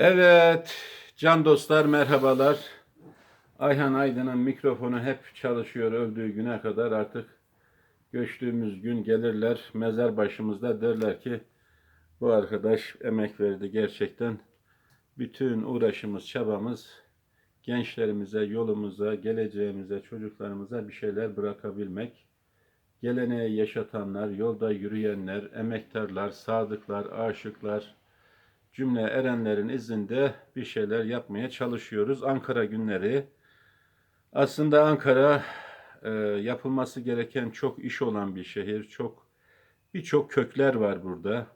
Evet, can dostlar merhabalar. Ayhan Aydın'ın mikrofonu hep çalışıyor öldüğü güne kadar artık göçtüğümüz gün gelirler mezar başımızda derler ki bu arkadaş emek verdi gerçekten. Bütün uğraşımız, çabamız gençlerimize, yolumuza, geleceğimize, çocuklarımıza bir şeyler bırakabilmek. Geleneği yaşatanlar, yolda yürüyenler, emektarlar, sadıklar, aşıklar, cümle erenlerin izinde bir şeyler yapmaya çalışıyoruz. Ankara günleri. Aslında Ankara e, yapılması gereken çok iş olan bir şehir. Çok birçok kökler var burada.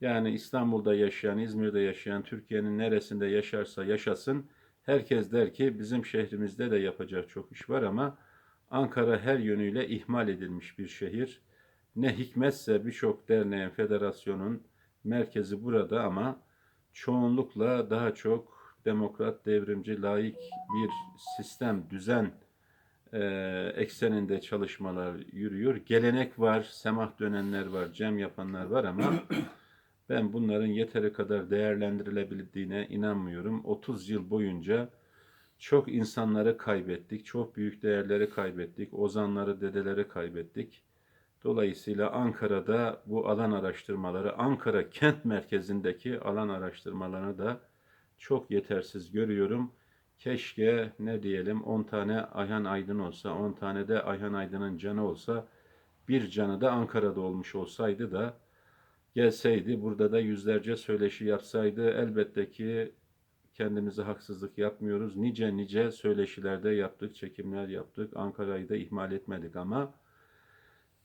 Yani İstanbul'da yaşayan, İzmir'de yaşayan, Türkiye'nin neresinde yaşarsa yaşasın herkes der ki bizim şehrimizde de yapacak çok iş var ama Ankara her yönüyle ihmal edilmiş bir şehir. Ne hikmetse birçok derneğin, federasyonun merkezi burada ama çoğunlukla daha çok demokrat, devrimci, laik bir sistem, düzen e, ekseninde çalışmalar yürüyor. Gelenek var, semah dönenler var, cem yapanlar var ama ben bunların yeteri kadar değerlendirilebildiğine inanmıyorum. 30 yıl boyunca çok insanları kaybettik, çok büyük değerleri kaybettik, ozanları, dedeleri kaybettik. Dolayısıyla Ankara'da bu alan araştırmaları, Ankara kent merkezindeki alan araştırmalarını da çok yetersiz görüyorum. Keşke ne diyelim 10 tane Ayhan Aydın olsa, 10 tane de Ayhan Aydın'ın canı olsa, bir canı da Ankara'da olmuş olsaydı da gelseydi, burada da yüzlerce söyleşi yapsaydı elbette ki kendimize haksızlık yapmıyoruz. Nice nice söyleşilerde yaptık, çekimler yaptık. Ankara'yı da ihmal etmedik ama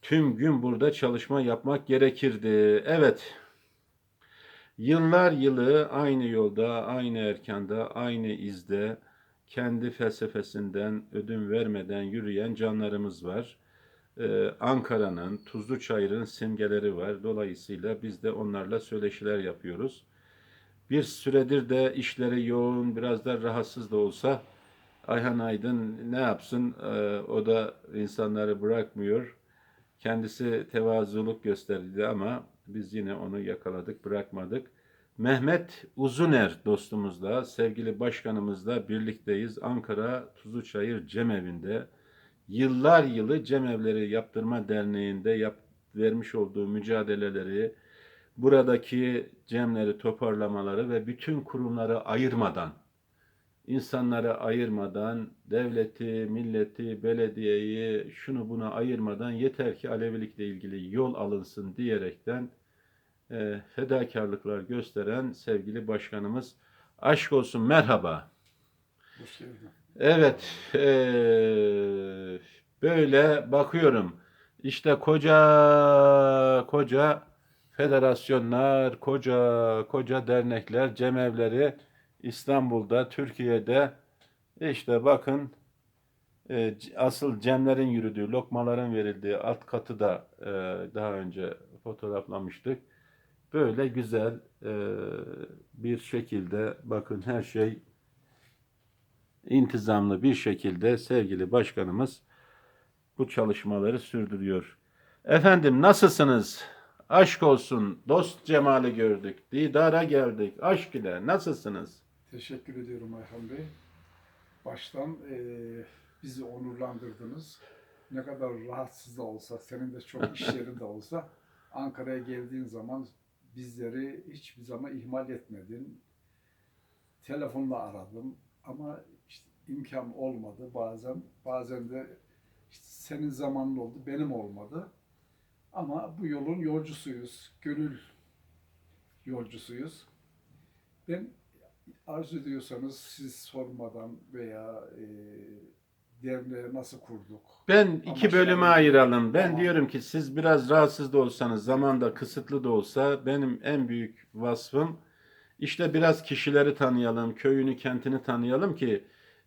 tüm gün burada çalışma yapmak gerekirdi. Evet. Yıllar yılı aynı yolda, aynı erkanda, aynı izde kendi felsefesinden ödün vermeden yürüyen canlarımız var. Ee, Ankara'nın, Tuzlu Çayır'ın simgeleri var. Dolayısıyla biz de onlarla söyleşiler yapıyoruz. Bir süredir de işleri yoğun, biraz da rahatsız da olsa Ayhan Aydın ne yapsın? Ee, o da insanları bırakmıyor. Kendisi tevazuluk gösterdi ama biz yine onu yakaladık, bırakmadık. Mehmet Uzuner dostumuzla, sevgili başkanımızla birlikteyiz. Ankara Tuzluçayır Cemevi'nde yıllar yılı Cemevleri Yaptırma Derneği'nde yap, vermiş olduğu mücadeleleri, buradaki cemleri toparlamaları ve bütün kurumları ayırmadan, insanları ayırmadan, devleti, milleti, belediyeyi, şunu buna ayırmadan yeter ki Alevilikle ilgili yol alınsın diyerekten e, fedakarlıklar gösteren sevgili başkanımız. Aşk olsun merhaba. Evet, e, böyle bakıyorum. İşte koca koca federasyonlar, koca koca dernekler, cemevleri İstanbul'da, Türkiye'de işte bakın e, asıl cemlerin yürüdüğü, lokmaların verildiği alt katı da e, daha önce fotoğraflamıştık. Böyle güzel e, bir şekilde bakın her şey intizamlı bir şekilde sevgili başkanımız bu çalışmaları sürdürüyor. Efendim nasılsınız? Aşk olsun. Dost cemali gördük. Didara geldik. Aşk ile. Nasılsınız? Teşekkür ediyorum Ayhan Bey. Baştan eee, bizi onurlandırdınız. Ne kadar rahatsız da olsa, senin de çok iş yerinde olsa Ankara'ya geldiğin zaman bizleri hiçbir zaman ihmal etmedin. Telefonla aradım ama işte imkan olmadı bazen. Bazen de işte senin zamanın oldu, benim olmadı. Ama bu yolun yolcusuyuz, gönül yolcusuyuz. Ben arzu ediyorsanız siz sormadan veya e, derneği nasıl kurduk? Ben iki bölüme ayıralım. Ben Tamam. diyorum ki siz biraz rahatsız da olsanız, zamanda kısıtlı da olsa benim en büyük vasfım işte biraz kişileri tanıyalım, köyünü, kentini tanıyalım ki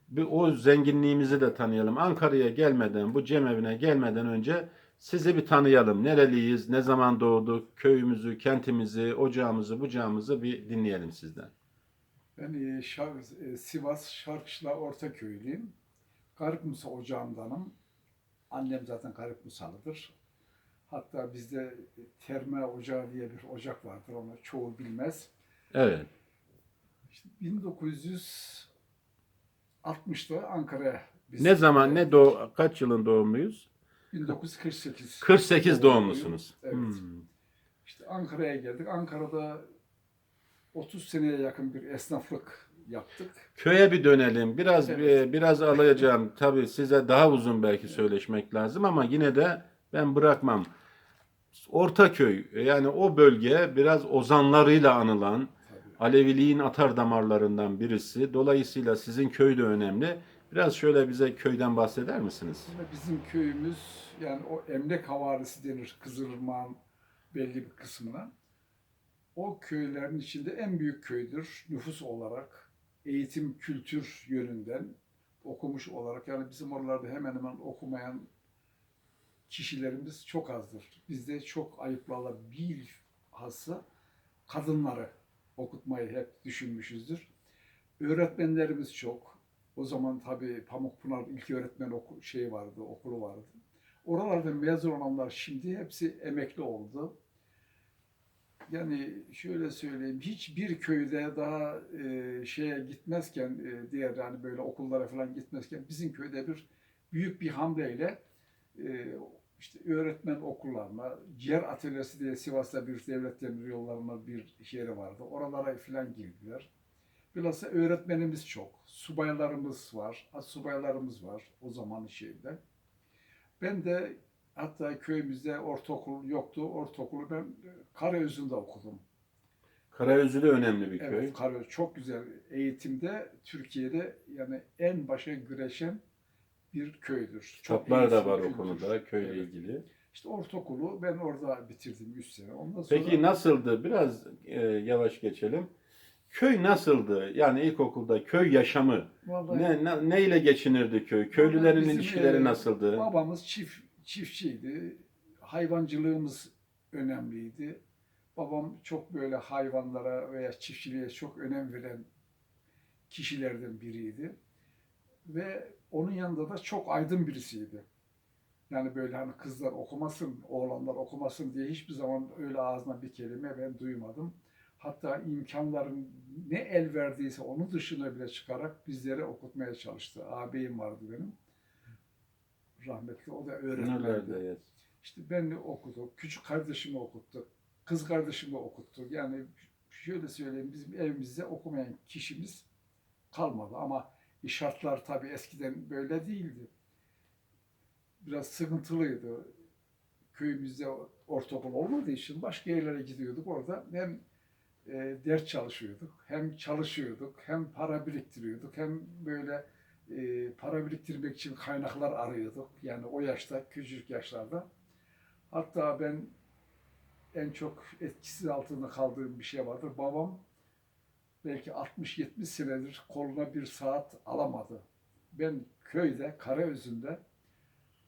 bir o zenginliğimizi de tanıyalım. Ankara'ya gelmeden, bu cemevine gelmeden önce sizi bir tanıyalım. Nereliyiz, ne zaman doğduk, köyümüzü, kentimizi, ocağımızı, bucağımızı bir dinleyelim sizden. Ben e, e, Sivas Şarkışla Ortaköy'lüyüm. Garip Musa ocağındanım. Annem zaten Garip Musalıdır. Hatta bizde terme ocağı diye bir ocak vardır. Onu çoğu bilmez. Evet. 1960'da Ankara'ya biz Ne zaman ne doğ kaç yılın doğumluyuz? 1948. 48 doğumlusunuz. Evet. Hmm. İşte Ankara'ya geldik. Ankara'da 30 seneye yakın bir esnaflık yaptık. Köye bir dönelim. Biraz Evet. e, biraz alacağım. Tabii size daha uzun belki söyleşmek lazım ama yine de ben bırakmam. Ortaköy yani o bölge biraz ozanlarıyla anılan Tabii. Aleviliğin atar damarlarından birisi. Dolayısıyla sizin köy de önemli. Biraz şöyle bize köyden bahseder misiniz? Bizim köyümüz yani o emlak havarisi denir Kızılırmak'ın belli bir kısmına. O köylerin içinde en büyük köydür nüfus olarak, eğitim, kültür yönünden okumuş olarak. Yani bizim oralarda hemen hemen okumayan kişilerimiz çok azdır. Bizde çok ayıplarla bilhassa kadınları okutmayı hep düşünmüşüzdür. Öğretmenlerimiz çok. O zaman tabii Pamukpınar ilk öğretmen oku, şey vardı, okulu vardı. Oralarda mezun olanlar şimdi hepsi emekli oldu. Yani şöyle söyleyeyim, hiçbir köyde daha e, şeye gitmezken, e, diğer yani böyle okullara falan gitmezken bizim köyde bir büyük bir hamleyle e, işte öğretmen okullarına, ciğer atölyesi diye Sivas'ta bir devlet demir yollarına bir yeri vardı. Oralara falan girdiler. Bilhassa öğretmenimiz çok. Subaylarımız var, subaylarımız var o zaman şeyde. Ben de hatta köyümüzde ortaokul yoktu. Ortaokulu ben Karaözü'nde okudum. Karaözü de önemli bir köy. Evet, Karaöz çok güzel. Eğitimde Türkiye'de yani en başa güreşen bir köydür. Kitaplar da var o konuda köyle Evet. ilgili. İşte ortaokulu ben orada bitirdim 3 sene. Ondan sonra Peki nasıldı? Biraz e, yavaş geçelim. Köy nasıldı? Yani ilkokulda köy yaşamı. Vallahi Ne, ne, ne ile geçinirdi köy? Köylülerin bizim, ilişkileri e, nasıldı? Babamız çift çiftçiydi. Hayvancılığımız önemliydi. Babam çok böyle hayvanlara veya çiftçiliğe çok önem veren kişilerden biriydi. Ve onun yanında da çok aydın birisiydi. Yani böyle hani kızlar okumasın, oğlanlar okumasın diye hiçbir zaman öyle ağzına bir kelime ben duymadım. Hatta imkanların ne el verdiyse onun dışına bile çıkarak bizleri okutmaya çalıştı. Ağabeyim vardı benim. Rahmetli. O da öğretmendi. İşte beni okuduk, küçük kardeşimi okuttuk, kız kardeşimi okuttuk. Yani şöyle söyleyeyim, bizim evimizde okumayan kişimiz kalmadı. Ama şartlar tabii eskiden böyle değildi. Biraz sıkıntılıydı. Köyümüzde ortaokul olmadığı için başka yerlere gidiyorduk. Orada hem e, ders çalışıyorduk, hem çalışıyorduk, hem para biriktiriyorduk, hem böyle e, para biriktirmek için kaynaklar arıyorduk. Yani o yaşta, küçük yaşlarda. Hatta ben en çok etkisiz altında kaldığım bir şey vardır. Babam belki 60-70 senedir koluna bir saat alamadı. Ben köyde, Karaözü'nde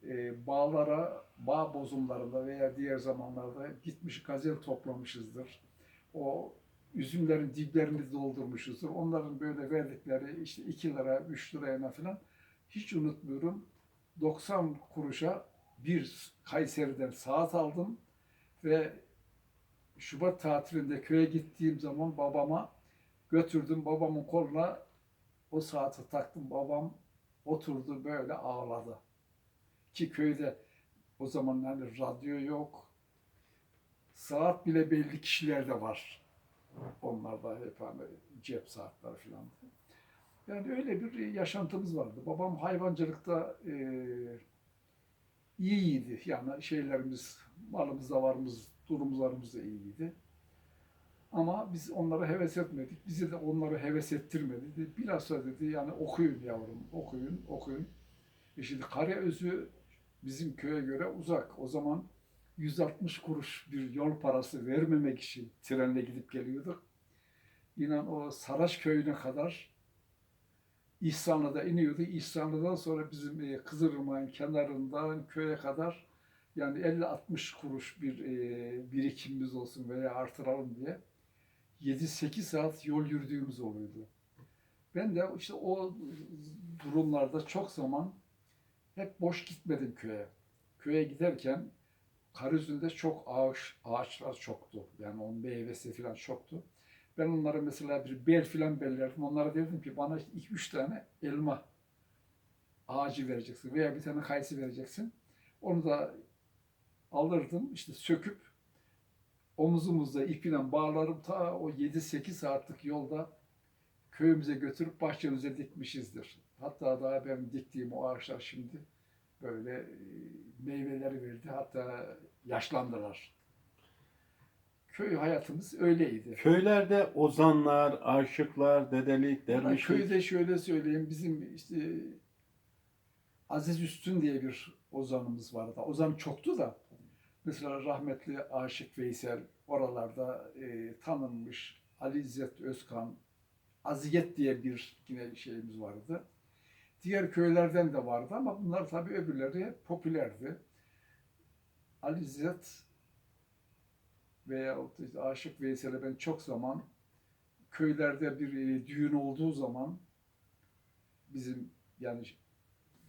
e, bağlara, bağ bozumlarında veya diğer zamanlarda gitmiş gazel toplamışızdır. O üzümlerin diplerini doldurmuşuzdur. Onların böyle verdikleri işte 2 lira, 3 liraya falan hiç unutmuyorum. 90 kuruşa bir Kayseri'den saat aldım ve Şubat tatilinde köye gittiğim zaman babama götürdüm. Babamın koluna o saati taktım. Babam oturdu böyle ağladı. Ki köyde o zaman hani radyo yok. Saat bile belli kişilerde var. Onlar da hep hani cep saatleri falan. Yani öyle bir yaşantımız vardı. Babam hayvancılıkta e, iyiydi. Yani şeylerimiz, malımız da durumlarımız da iyiydi. Ama biz onlara heves etmedik. Bize de onları heves ettirmedi. Dedi, Bilhassa dedi yani okuyun yavrum, okuyun, okuyun. E şimdi Karaözü bizim köye göre uzak. O zaman 160 kuruş bir yol parası vermemek için trenle gidip geliyorduk. İnan o Saraç köyüne kadar İhsanlı'da iniyordu. İhsanlı'dan sonra bizim e, Kızılırmak'ın kenarından köye kadar yani 50-60 kuruş bir e, birikimimiz olsun veya artıralım diye 7-8 saat yol yürüdüğümüz oluyordu. Ben de işte o durumlarda çok zaman hep boş gitmedim köye. Köye giderken Karüzün'de çok ağaç, ağaçlar çoktu. Yani onun meyvesi falan çoktu. Ben onlara mesela bir bel filan bellerdim. Onlara dedim ki bana iki üç tane elma ağacı vereceksin veya bir tane kayısı vereceksin. Onu da alırdım işte söküp omuzumuzda ipiyle bağlarım ta o 7-8 saatlik yolda köyümüze götürüp bahçemize dikmişizdir. Hatta daha ben diktiğim o ağaçlar şimdi böyle e, meyveleri verdi. Hatta yaşlandılar. Köy hayatımız öyleydi. Köylerde ozanlar, aşıklar, dedelik, dervişlik. Köyde şöyle söyleyeyim, bizim işte Aziz Üstün diye bir ozanımız vardı. Ozan çoktu da, mesela rahmetli Aşık Veysel oralarda e, tanınmış, Ali İzzet Özkan, Aziyet diye bir yine şeyimiz vardı. Diğer köylerden de vardı ama bunlar tabii öbürleri hep popülerdi. Ali İzzet veya işte Aşık Veysel'e ben çok zaman köylerde bir e, düğün olduğu zaman bizim yani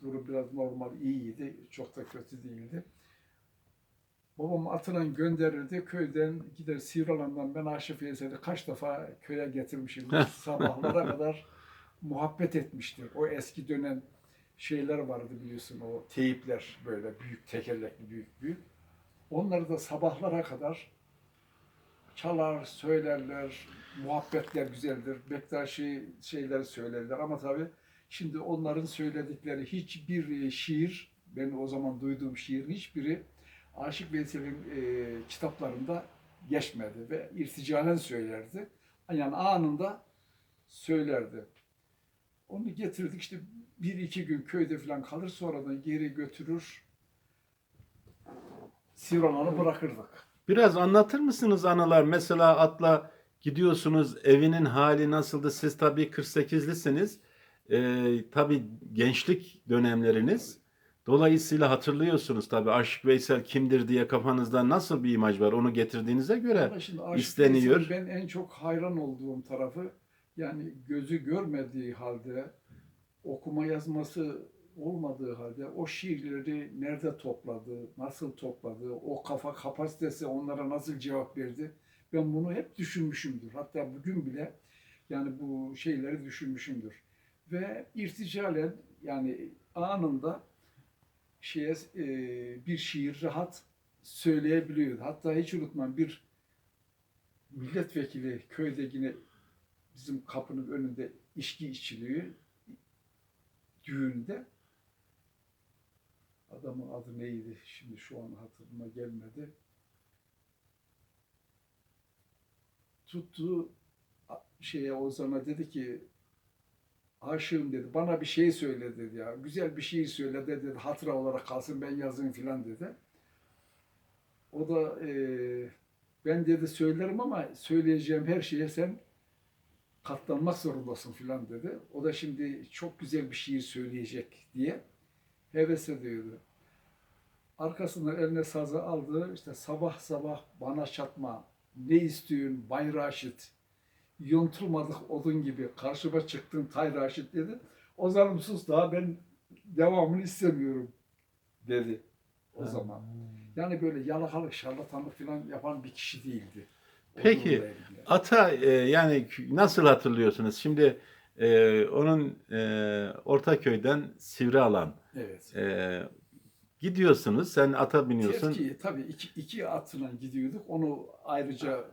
durum biraz normal iyiydi. Çok da kötü değildi. Babam atıyla gönderirdi. Köyden gider Sivrialan'dan ben Aşık Veysel'i kaç defa köye getirmişim. Sabahlara kadar muhabbet etmiştir. O eski dönem şeyler vardı biliyorsun o teyipler böyle büyük tekerlekli büyük büyük. Onları da sabahlara kadar çalar, söylerler, muhabbetler güzeldir. Bektaşi şeyleri söylerler ama tabii şimdi onların söyledikleri hiçbir e, şiir, ben o zaman duyduğum şiirin hiçbiri Aşık Veysel'in e, kitaplarında geçmedi ve irticalen söylerdi. Yani anında söylerdi. Onu getirdik işte bir iki gün köyde falan kalır sonradan geri götürür Sivranan'ı bırakırdık. Biraz anlatır mısınız anılar? Mesela atla gidiyorsunuz, evinin hali nasıldı? Siz tabii 48'lisiniz. Ee, tabii gençlik dönemleriniz. Dolayısıyla hatırlıyorsunuz tabii Aşık Veysel kimdir diye kafanızda nasıl bir imaj var onu getirdiğinize göre Ama şimdi Aşık isteniyor. Veysel'in Ben en çok hayran olduğum tarafı yani gözü görmediği halde okuma yazması olmadığı halde o şiirleri nerede topladı, nasıl topladı, o kafa kapasitesi onlara nasıl cevap verdi. Ben bunu hep düşünmüşümdür. Hatta bugün bile yani bu şeyleri düşünmüşümdür. Ve irticalen yani anında şeye e, bir şiir rahat söyleyebiliyordu. Hatta hiç unutmam bir milletvekili köyde yine bizim kapının önünde içki içiliyor düğünde. Adamın adı neydi? Şimdi şu an hatırıma gelmedi. Tuttu şeye Ozan'a dedi ki aşığım dedi. Bana bir şey söyle dedi ya. Güzel bir şey söyle dedi. Hatıra olarak kalsın ben yazayım filan dedi. O da eee, ben dedi söylerim ama söyleyeceğim her şeye sen katlanmak zorundasın filan dedi. O da şimdi çok güzel bir şiir söyleyecek diye heves ediyordu. Arkasından eline sazı aldı. işte sabah sabah bana çatma. Ne istiyorsun Bay Raşit? Yontulmadık odun gibi karşıma çıktın Tay Raşit dedi. O zaman sus daha ben devamını istemiyorum dedi o zaman. Yani böyle yalakalık, şarlatanlık falan yapan bir kişi değildi. Peki. Ata e, yani nasıl hatırlıyorsunuz? Şimdi e, onun e, Ortaköy'den Sivrialan Evet. e, gidiyorsunuz. Sen ata biniyorsun. Terki tabii iki, iki atla gidiyorduk. Onu ayrıca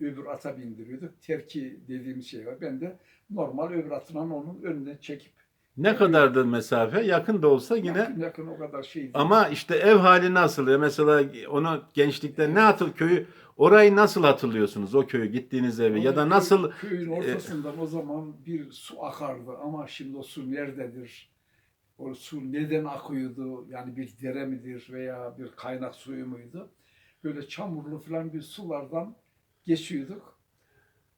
öbür ata bindiriyorduk. Terki dediğimiz şey var. Ben de normal öbür atla onun önüne çekip Ne kadardı mesafe? Yakın da olsa yine yakın yakın o kadar şey değil. ama işte ev hali nasıl? Ya Mesela onu gençlikte ne hatır köyü orayı nasıl hatırlıyorsunuz? O köyü gittiğiniz evi ya da Köy- nasıl e, Köyün ortasından o zaman bir su akardı ama şimdi o su nerededir? O su neden akıyordu? Yani bir dere midir veya bir kaynak suyu muydu? Böyle çamurlu falan bir sulardan geçiyorduk.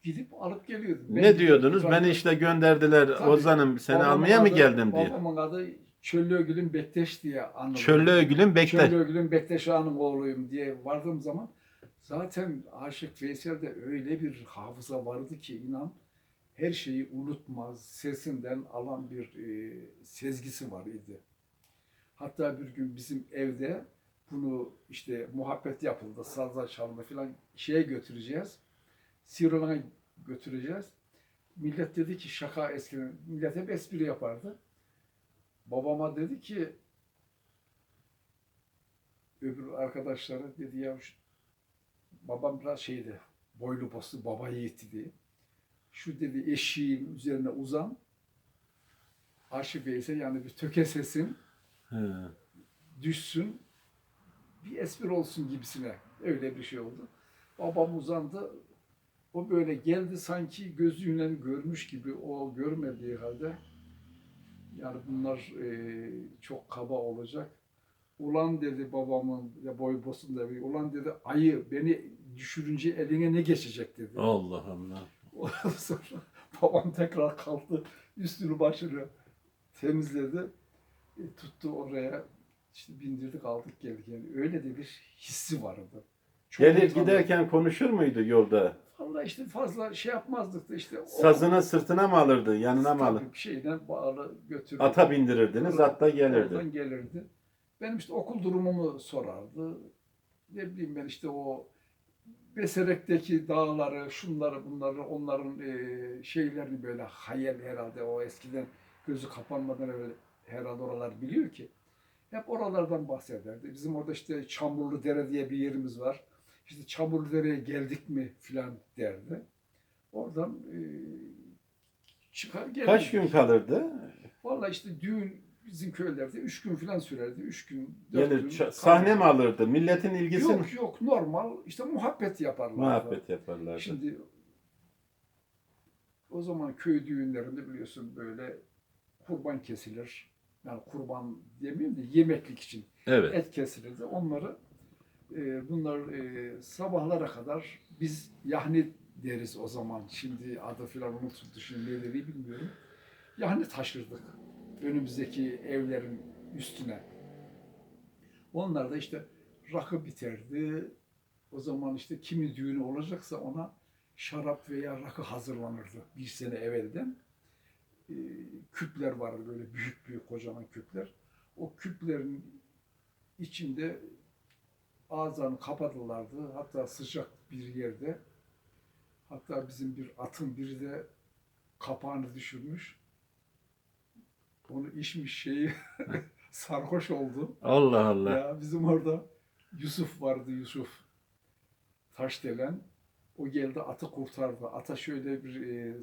Gidip alıp geliyorduk. Ben ne diyordunuz? Beni işte gönderdiler Tabii. Ozan'ım seni almaya mı adı- geldim diye. Babamın adı Çöllüögül'ün Bekteş diye anılır. Çöllü Ögül'ün Bektaş. Çöllüögül'ün Bekteş Ağa'nın oğluyum diye vardığım zaman zaten Aşık Veysel'de öyle bir hafıza vardı ki inan her şeyi unutmaz, sesinden alan bir e, sezgisi var idi. Hatta bir gün bizim evde bunu işte muhabbet yapıldı, sazla çalma falan şeye götüreceğiz. Sivrilan'a götüreceğiz. Millet dedi ki şaka eskiden. Millet hep espri yapardı. Babama dedi ki öbür arkadaşları dedi ya şu- babam biraz şeydi boylu poslu baba yiğitti diye. Şu dedi eşiğin üzerine uzan Arşi Bey'se yani bir tökesesin He. düşsün bir espri olsun gibisine öyle bir şey oldu. Babam uzandı o böyle geldi sanki gözüyle görmüş gibi o görmediği halde yani bunlar e, çok kaba olacak. Ulan dedi babamın ya boy posunda bir ulan dedi ayı beni düşürünce eline ne geçecek dedi. Allah Allah. Ondan sonra babam tekrar kalktı üstünü başını temizledi. E, tuttu oraya işte bindirdik aldık geldik yani öyle de bir hissi vardı. Çok Gelir utandım. giderken konuşur muydu yolda? Vallahi işte fazla şey yapmazdık da işte. o- Sazını sırtına mı alırdı, yanına mı alırdı? Bir şeyden bağlı götürürdü. Ata bindirirdiniz, at da gelirdi. Oradan gelirdi. Benim işte okul durumumu sorardı. Ne bileyim ben işte o Beserek'teki dağları, şunları, bunları, onların e, şeylerini böyle hayal herhalde o eskiden gözü kapanmadan evvel herhalde oralar biliyor ki. Hep oralardan bahsederdi. Bizim orada işte Çamurlu Dere diye bir yerimiz var. İşte Çamurlu Dere'ye geldik mi filan derdi. Oradan e, çıkar gelirdik. Kaç gün kalırdı? Vallahi işte düğün bizim köylerde üç gün falan sürerdi. Üç gün, dört Gelir gün. ça- sahne mi alırdı? Milletin ilgisi mi? Yok yok normal işte muhabbet yaparlardı. Muhabbet yaparlardı. Şimdi o zaman köy düğünlerinde biliyorsun böyle kurban kesilir. Yani kurban demeyeyim de yemeklik için Evet. et kesilirdi. Onları e, bunlar e, sabahlara kadar biz yahni deriz o zaman. Şimdi adı filan unutuldu şimdi ne dediği bilmiyorum. Yahni taşırdık önümüzdeki evlerin üstüne. Onlar da işte rakı biterdi. O zaman işte kimi düğünü olacaksa ona şarap veya rakı hazırlanırdı bir sene evvelden. Ee, küpler vardı böyle büyük büyük kocaman küpler. O küplerin içinde ağızlarını kapatırlardı. Hatta sıcak bir yerde. Hatta bizim bir atın biri de kapağını düşürmüş. Onu içmiş şeyi sarhoş oldu. Allah Allah. Ya bizim orada Yusuf vardı Yusuf Taşdelen. O geldi atı kurtardı. Ata şöyle bir e,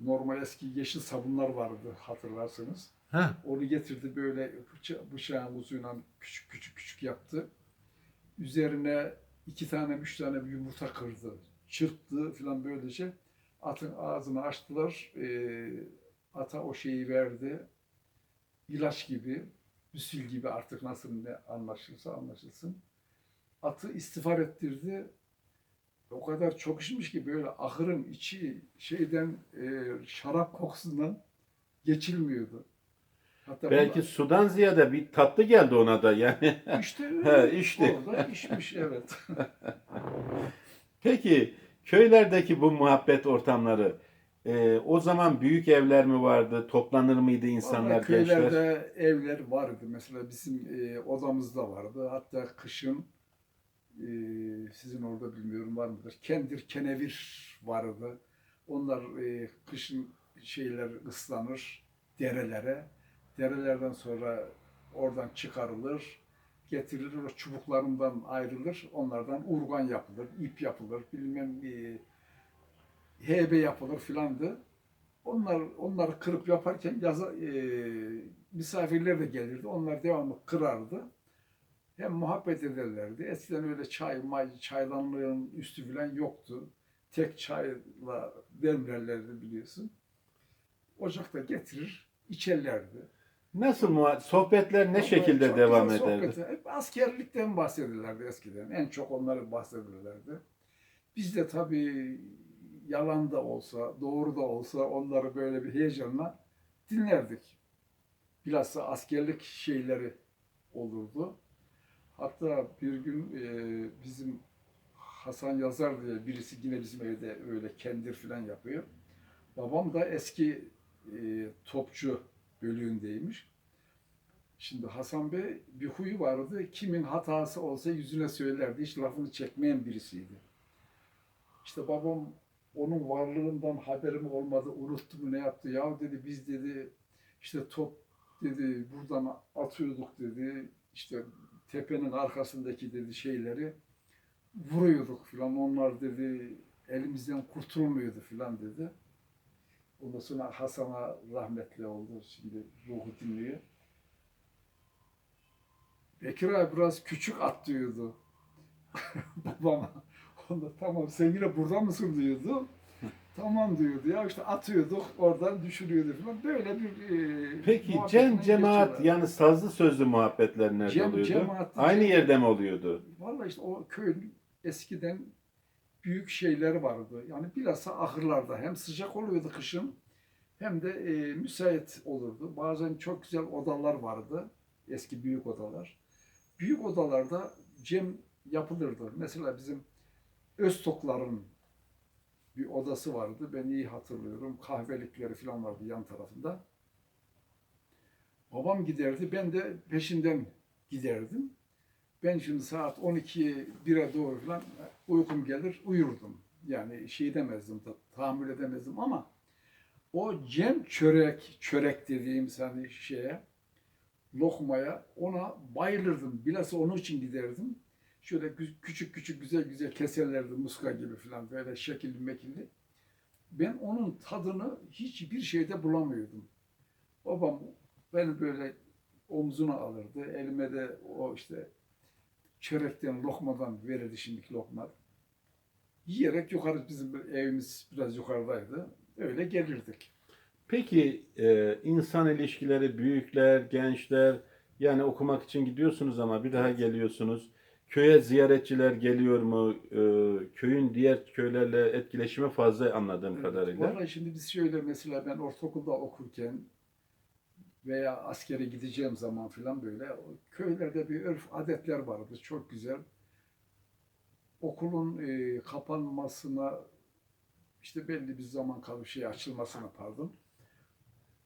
normal eski yeşil sabunlar vardı hatırlarsınız. Ha, Onu getirdi böyle bıça- bıçağın uzuyla küçük küçük küçük yaptı. Üzerine iki tane üç tane bir yumurta kırdı. Çırptı falan böylece. Atın ağzını açtılar. Ee, ata o şeyi verdi. İlaç gibi, üsül gibi artık nasıl ne anlaşılsa anlaşılsın. Atı istifar ettirdi. O kadar çok içmiş ki böyle ahırın içi şeyden e, şarap kokusundan geçilmiyordu. Hatta belki sudan ziyade bir tatlı geldi ona da yani. bunlar- işte He, içti. Orada içmiş evet. Peki köylerdeki bu muhabbet ortamları e, o zaman büyük evler mi vardı? Toplanır mıydı insanlar, Vallahi gençler? köylerde evler vardı. Mesela bizim e, odamızda vardı. Hatta kışın e, sizin orada bilmiyorum var mıdır? Kendir, kenevir vardı. Onlar e, kışın şeyler ıslanır derelere. Derelerden sonra oradan çıkarılır. Getirilir o çubuklarından ayrılır. Onlardan urgan yapılır, ip yapılır, bilmem e, heybe yapılır filandı. Onlar onları kırıp yaparken yaza, e, misafirler de gelirdi. Onlar devamlı kırardı. Hem muhabbet ederlerdi. Eskiden öyle çay, may, çaydanlığın üstü falan yoktu. Tek çayla demlerlerdi biliyorsun. Ocakta getirir, içerlerdi. Nasıl muha- sohbetler ne şekilde çok devam güzel ederdi? sohbet- Hep askerlikten bahsederlerdi eskiden. En çok onları bahsederlerdi. Biz de tabii yalan da olsa, doğru da olsa onları böyle bir heyecanla dinlerdik. Bilhassa askerlik şeyleri olurdu. Hatta bir gün e, bizim Hasan Yazar diye birisi yine bizim evde öyle kendir falan yapıyor. Babam da eski e, topçu bölüğündeymiş. Şimdi Hasan Bey bir huyu vardı. Kimin hatası olsa yüzüne söylerdi. Hiç lafını çekmeyen birisiydi. İşte babam onun varlığından haberim olmadı, unuttu mu ne yaptı? Ya dedi biz dedi işte top dedi buradan atıyorduk dedi. İşte tepenin arkasındaki dedi şeyleri vuruyorduk filan. Onlar dedi elimizden kurtulmuyordu filan dedi. Ondan sonra Hasan'a rahmetli oldu. Şimdi ruhu dinliyor. Bekir abi biraz küçük atlıyordu. Babama. Onda tamam sen yine burada mısın diyordu. tamam diyordu ya işte atıyorduk oradan düşürüyordu falan. Böyle bir e, Peki cem cemaat geçiyorlar. yani sazlı sözlü muhabbetler nerede Cem- oluyordu? cemaat- Aynı yerde mi oluyordu? Vallahi işte o köyün eskiden büyük şeyleri vardı. Yani bilhassa ahırlarda hem sıcak oluyordu kışın hem de e, müsait olurdu. Bazen çok güzel odalar vardı. Eski büyük odalar. Büyük odalarda cem yapılırdı. Mesela bizim Öztokların bir odası vardı. Ben iyi hatırlıyorum. Kahvelikleri falan vardı yan tarafında. Babam giderdi. Ben de peşinden giderdim. Ben şimdi saat 12 1'e doğru falan uykum gelir uyurdum. Yani şey demezdim, ta- tahammül edemezdim ama o cem çörek, çörek dediğim hani şeye, lokmaya ona bayılırdım. Bilhassa onun için giderdim. Şöyle küçük küçük güzel güzel keserlerdi muska gibi falan böyle şekilli mekilli. Ben onun tadını hiçbir şeyde bulamıyordum. Babam beni böyle omzuna alırdı. Elime de o işte çörekten, lokmadan verirdi şimdiki lokma. Yiyerek yukarı bizim evimiz biraz yukarıdaydı. Öyle gelirdik. Peki e, insan ilişkileri büyükler, gençler yani okumak için gidiyorsunuz ama bir daha geliyorsunuz. Köye ziyaretçiler geliyor mu? E, köyün diğer köylerle etkileşimi fazla anladığım Evet, kadarıyla. Vallahi şimdi biz şöyle mesela ben ortaokulda okurken veya askere gideceğim zaman filan böyle köylerde bir örf adetler vardı. Çok güzel. Okulun e, kapanmasına işte belli bir zaman kalıp şey açılmasına pardon.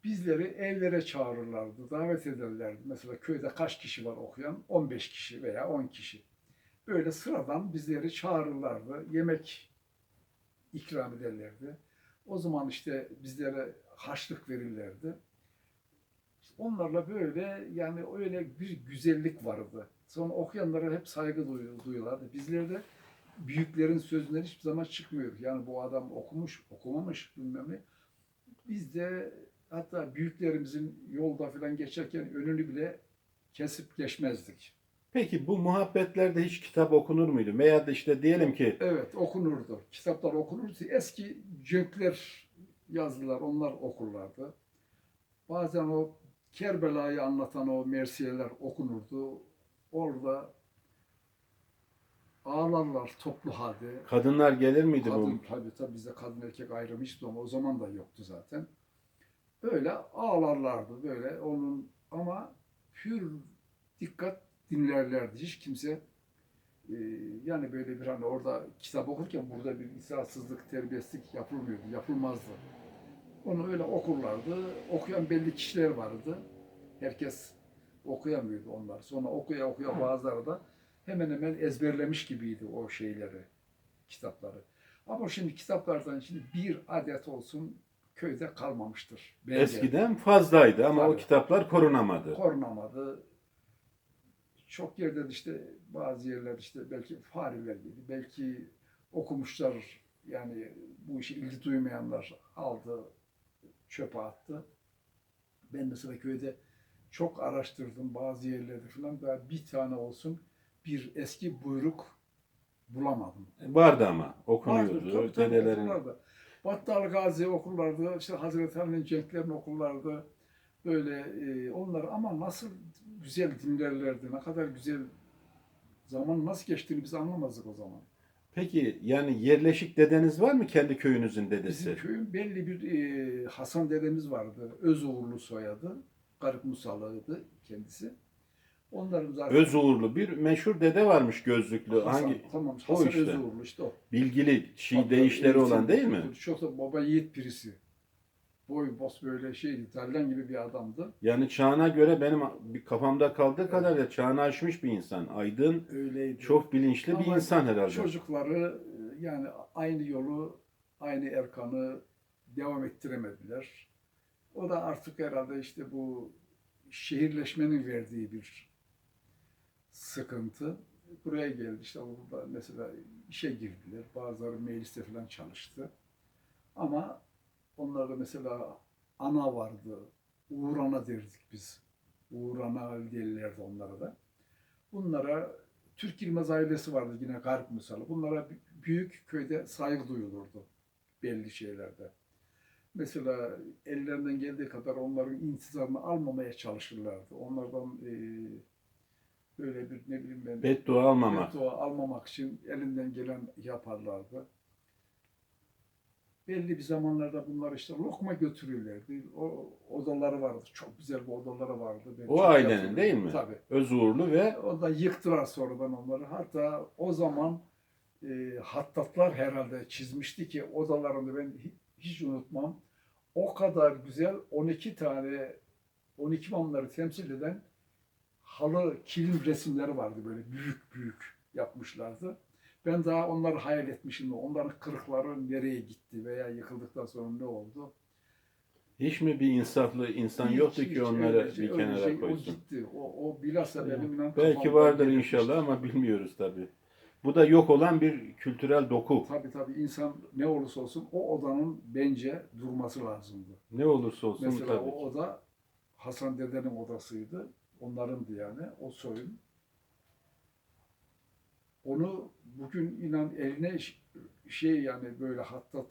Bizleri evlere çağırırlardı, davet ederlerdi. Mesela köyde kaç kişi var okuyan? 15 kişi veya 10 kişi. Böyle sıradan bizleri çağırırlardı. Yemek ikram ederlerdi. O zaman işte bizlere harçlık verirlerdi. Onlarla böyle yani öyle bir güzellik vardı. Sonra okuyanlara hep saygı duyu- duyuyorlardı. Bizlerde büyüklerin sözünden hiçbir zaman çıkmıyor. Yani bu adam okumuş, okumamış bilmem ne. Biz de hatta büyüklerimizin yolda falan geçerken önünü bile kesip geçmezdik. Peki bu muhabbetlerde hiç kitap okunur muydu? Veya da işte diyelim ki Evet okunurdu. Kitaplar okunurdu. Eski cönkler yazdılar. Onlar okurlardı. Bazen o Kerbela'yı anlatan o mersiyeler okunurdu. Orada ağlarlar toplu halde. kadınlar gelir miydi Kadın bu? tabii tabii bizde kadın erkek ayrımı hiçbir zaman o zaman da yoktu zaten. Böyle ağlarlardı böyle onun ama pür dikkat dinlerlerdi. Hiç kimse e, yani böyle bir hani orada kitap okurken burada bir itaatsızlık, terbiyesizlik yapılmıyordu, yapılmazdı. Onu öyle okurlardı. Okuyan belli kişiler vardı. Herkes okuyamıyordu onlar. Sonra okuya okuya bazıları da hemen hemen ezberlemiş gibiydi o şeyleri, kitapları. Ama şimdi kitaplardan şimdi bir adet olsun köyde kalmamıştır. Bence. Eskiden fazlaydı ama o Tabii. kitaplar korunamadı. korunamadı. Çok yerde de işte bazı yerler işte belki fareler yedi, belki okumuşlar yani bu işe ilgi duymayanlar aldı, çöpe attı. Ben mesela köyde çok araştırdım bazı yerlerde falan daha bir tane olsun bir eski buyruk bulamadım. Vardı ama Vardı, okunuyordu. tabii, tabii, Dedelerin okurlardı. Battal Gazi okurlardı, işte Hazreti Ali'nin cenklerini okurlardı. Böyle e, onlar ama nasıl güzel dinlerlerdi, ne kadar güzel zaman nasıl geçtiğini biz anlamazdık o zaman. Peki yani yerleşik dedeniz var mı kendi köyünüzün dedesi? Bizim köyün belli bir e, Hasan dedemiz vardı, Özoğurlu soyadı, Garip Musallı'ydı kendisi. Onların zaten Öz uğurlu bir meşhur dede varmış gözlüklü. Hasan, Hangi tamam, O Hasan işte. Özoğurlu işte o. bilgili şey Hatta değişleri olan eğitim- değil mi? Çok da baba yiğit birisi. Boy bos böyle şeydi, İtalyan gibi bir adamdı. Yani çağına göre benim bir kafamda kaldığı kadarıyla çağını aşmış bir insan. Aydın, Öyleydi. çok bilinçli bir Ama insan herhalde. Çocukları yani aynı yolu, aynı erkanı devam ettiremediler. O da artık herhalde işte bu şehirleşmenin verdiği bir sıkıntı. Buraya geldi işte burada mesela işe girdiler. Bazıları mecliste falan çalıştı. Ama onlarda mesela ana vardı. Uğrana derdik biz. Uğrana derlerdi onlara da. Bunlara Türk İlmez ailesi vardı yine Garip Musalı. Bunlara büyük köyde saygı duyulurdu belli şeylerde. Mesela ellerinden geldiği kadar onların intizamını almamaya çalışırlardı. Onlardan e, böyle bir ne bileyim ben Beddua almamak. beddua almamak için elinden gelen yaparlardı. Belli bir zamanlarda bunlar işte lokma götürürlerdi. O odaları vardı. Çok güzel bir odaları vardı. Ben O ailenin hatırlıyorum. değil mi? Tabii. Özurlu ve O da yıktılar sonradan onları. Hatta o zaman e, hattatlar herhalde çizmişti ki odalarını ben hi- hiç unutmam. O kadar güzel 12 tane 12 imamları temsil eden halı kilim resimleri vardı böyle büyük büyük yapmışlardı. Ben daha onları hayal etmişim. Onların kırıkları nereye gitti veya yıkıldıktan sonra ne oldu? hiç mi bir insaflı insan Hiç- yoktu hiç ki onları öyle bir kenara şey, O koysun? gitti. O, o bilhassa benim inan Belki vardır inşallah ama bilmiyoruz tabii. Bu da yok olan bir kültürel doku. Tabii tabii insan ne olursa olsun o odanın bence durması lazımdı. Ne olursa olsun Mesela tabii. o oda Hasan dedenin odasıydı. Onlarındı yani o soyun. Onu bugün inan eline şey yani böyle hattat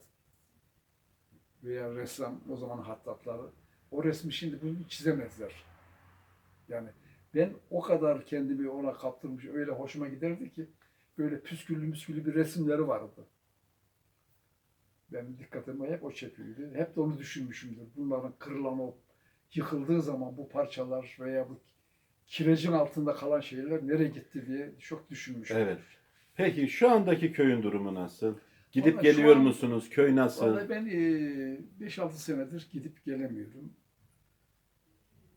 veya ressam o zaman hattatları o resmi şimdi bunu çizemezler. Yani ben o kadar kendimi ona kaptırmış öyle hoşuma giderdi ki böyle püsküllü müsküllü bir resimleri vardı. Benim dikkatimi hep o çekiyordu. Hep de onu düşünmüşümdür. Bunların kırılan o yıkıldığı zaman bu parçalar veya bu kirecin altında kalan şeyler nereye gitti diye çok düşünmüşüm. Evet. Peki şu andaki köyün durumu nasıl? Gidip Vallahi şu geliyor an- musunuz? Köy nasıl? Vallahi ben eee, 5-6 senedir gidip gelemiyorum.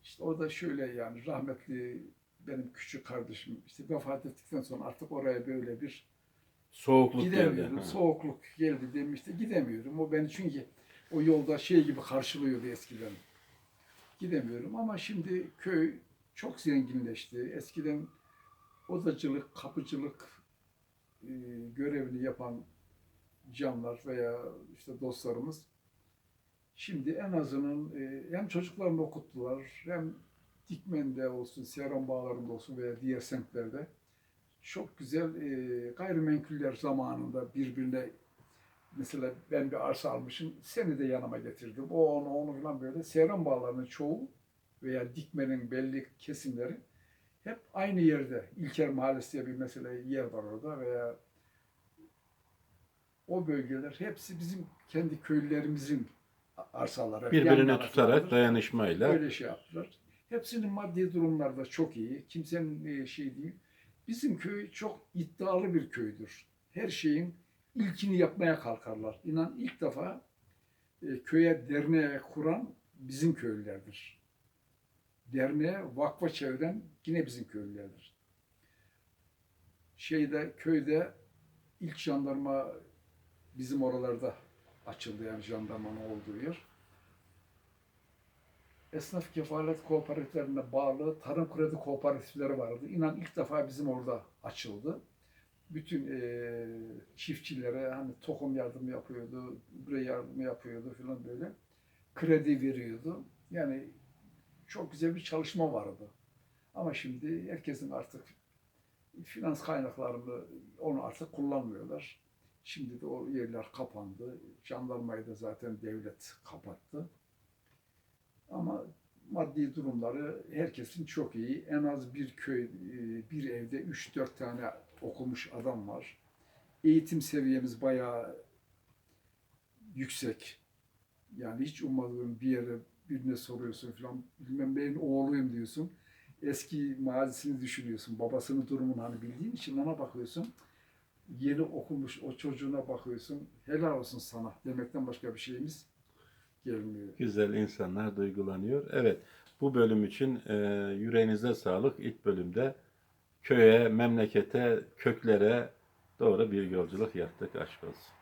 İşte o da şöyle yani rahmetli benim küçük kardeşim işte vefat ettikten sonra artık oraya böyle bir Soğukluk geldi. gidemiyorum. Ha. Soğukluk geldi demişti. Gidemiyorum. O beni çünkü o yolda şey gibi karşılıyordu eskiden. Gidemiyorum ama şimdi köy çok zenginleşti. Eskiden odacılık, kapıcılık e, görevini yapan canlar veya işte dostlarımız şimdi en azının e, hem çocuklarını okuttular hem Dikmen'de olsun, Seyran Bağları'nda olsun veya diğer semtlerde çok güzel e, gayrimenkuller zamanında birbirine mesela ben bir arsa almışım seni de yanıma getirdim. O onu onu falan böyle Seyran Bağları'nın çoğu veya Dikmen'in belli kesimleri hep aynı yerde. İlker Mahallesi diye bir mesela yer var orada veya o bölgeler hepsi bizim kendi köylerimizin arsaları. Birbirini tutarak dayanışmayla. Öyle şey yaptılar. Hepsinin maddi durumları da çok iyi. Kimsenin e, şey değil. Bizim köy çok iddialı bir köydür. Her şeyin ilkini yapmaya kalkarlar. İnan ilk defa e, köye derneğe kuran bizim köylülerdir. Derneğe vakfa çeviren yine bizim köylülerdir. Şeyde köyde ilk jandarma bizim oralarda açıldı yani jandarmanın olduğu yer esnaf kefalet kooperatiflerine bağlı tarım kredi kooperatifleri vardı. İnan ilk defa bizim orada açıldı. Bütün eee, çiftçilere hani tohum yardımı yapıyordu, gübre yardımı yapıyordu falan böyle. Kredi veriyordu. Yani çok güzel bir çalışma vardı. Ama şimdi herkesin artık finans kaynaklarını onu artık kullanmıyorlar. Şimdi de o yerler kapandı. Jandarmayı da zaten devlet kapattı. Ama maddi durumları herkesin çok iyi. En az bir köy, e, bir evde 3-4 tane okumuş adam var. Eğitim seviyemiz bayağı yüksek. Yani hiç ummadığın bir yere birine soruyorsun falan. Bilmem benim oğluyum diyorsun. Eski mazisini düşünüyorsun. Babasının durumunu hani bildiğin için ona bakıyorsun. Yeni okumuş o çocuğuna bakıyorsun. Helal olsun sana demekten başka bir şeyimiz gelmiyor. Güzel insanlar duygulanıyor. Evet. Bu bölüm için e, yüreğinize sağlık. İlk bölümde köye, memlekete, köklere doğru bir yolculuk yaptık aşk olsun.